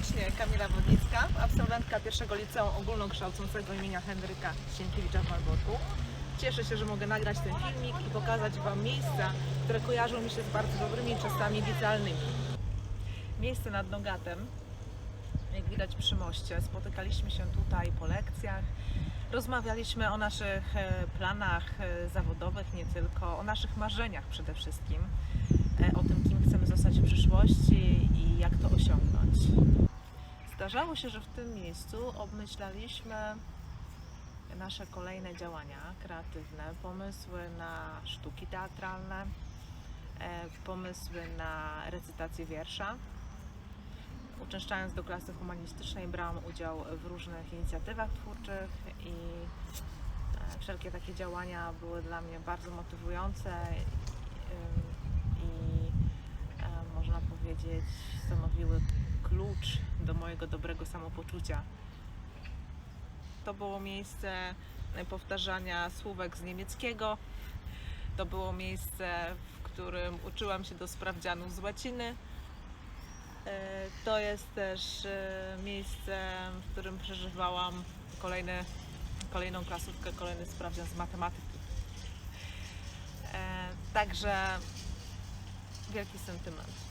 serdecznie, Kamila Wodnicka, absolwentka pierwszego liceum ogólnokształcącego imienia Henryka Sienkiewicza w Malborku. Cieszę się, że mogę nagrać ten filmik i pokazać Wam miejsca, które kojarzą mi się z bardzo dobrymi czasami licealnymi. Miejsce nad Nogatem, jak widać przy moście, spotykaliśmy się tutaj po lekcjach, rozmawialiśmy o naszych e, planach e, zawodowych, nie tylko, o naszych marzeniach przede wszystkim. E, o tym, kim chcemy zostać w przyszłości i jak to osiągnąć. Zdarzało się, że w tym miejscu obmyślaliśmy nasze kolejne działania kreatywne, pomysły na sztuki teatralne, e, pomysły na recytację wiersza. Uczęszczając do klasy humanistycznej brałam udział w różnych inicjatywach twórczych i e, wszelkie takie działania były dla mnie bardzo motywujące ym, i e, można powiedzieć stanowiły klucz mojego dobrego samopoczucia. To było miejsce powtarzania słówek z niemieckiego. To było miejsce, w którym uczyłam się do sprawdzianu z łaciny. E, To jest też e, miejsce, w którym przeżywałam kolejne, kolejną klasówkę, kolejny sprawdzian z matematyki. E, Także wielki sentyment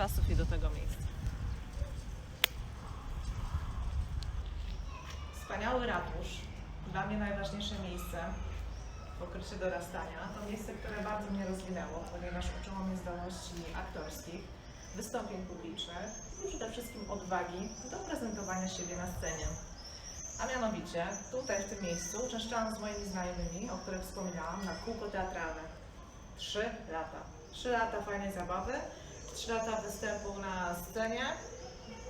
czasów i do tego miejsca. Wspaniały ratusz, dla mnie najważniejsze miejsce w okresie dorastania. To miejsce, które bardzo mnie rozwinęło, ponieważ uczyło mnie zdolności aktorskich, wystąpień publicznych i przede wszystkim odwagi do prezentowania siebie na scenie. A mianowicie tutaj w tym miejscu uczęszczałam z moimi znajomymi, o których wspominałam, na kółko teatralne. Trzy lata. Trzy lata fajnej zabawy, trzy lata występu na scenie,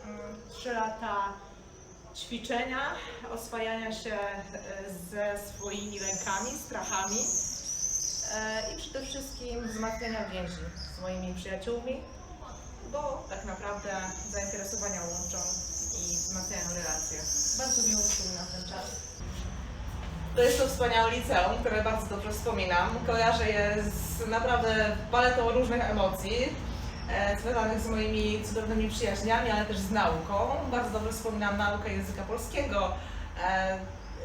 mm, trzy lata ćwiczenia, oswajania się e, ze swoimi lękami, strachami e, i przede wszystkim wzmacniania więzi z moimi przyjaciółmi, bo tak naprawdę zainteresowania łączą i wzmacniają relacje. Bardzo miło wspominam ten czas. To jest to wspaniałe liceum, które bardzo dobrze wspominam. Kojarzę je z naprawdę paletą różnych emocji związanych z moimi cudownymi przyjaźniami, ale też z nauką. Bardzo dobrze wspominam naukę języka polskiego, e,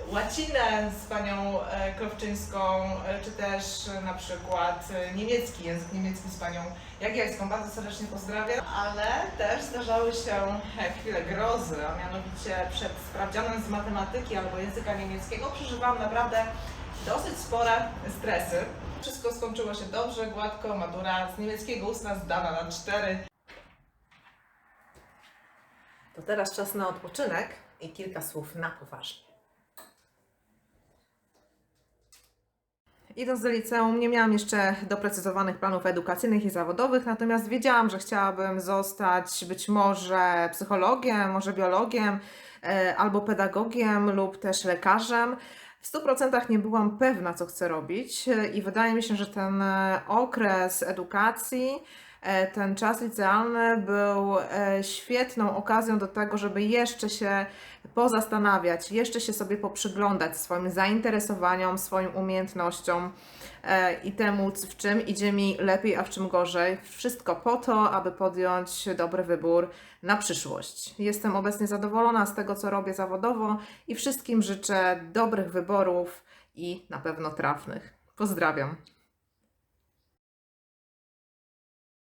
łacinę z panią e, Krowczyńską, e, czy też e, na przykład niemiecki, język niemiecki z panią Jagielską. Bardzo serdecznie pozdrawiam, ale też zdarzały się chwile grozy, a mianowicie przed sprawdzianem z matematyki albo języka niemieckiego przeżywałam naprawdę dosyć spore stresy. Wszystko skończyło się dobrze, gładko, matura z niemieckiego ustna zdana na cztery. To teraz czas na odpoczynek i kilka słów na poważnie. Idąc do liceum, nie miałam jeszcze doprecyzowanych planów edukacyjnych i zawodowych, natomiast wiedziałam, że chciałabym zostać być może psychologiem, może biologiem, e, albo pedagogiem lub też lekarzem. W 100% nie byłam pewna, co chcę robić, e, i wydaje mi się, że ten e, okres edukacji, ten czas licealny był e, świetną okazją do tego, żeby jeszcze się pozastanawiać, jeszcze się sobie poprzyglądać swoim zainteresowaniom, swoim umiejętnościom e, i temu, w czym idzie mi lepiej, a w czym gorzej. Wszystko po to, aby podjąć dobry wybór na przyszłość. Jestem obecnie zadowolona z tego, co robię zawodowo i wszystkim życzę dobrych wyborów i na pewno trafnych. Pozdrawiam.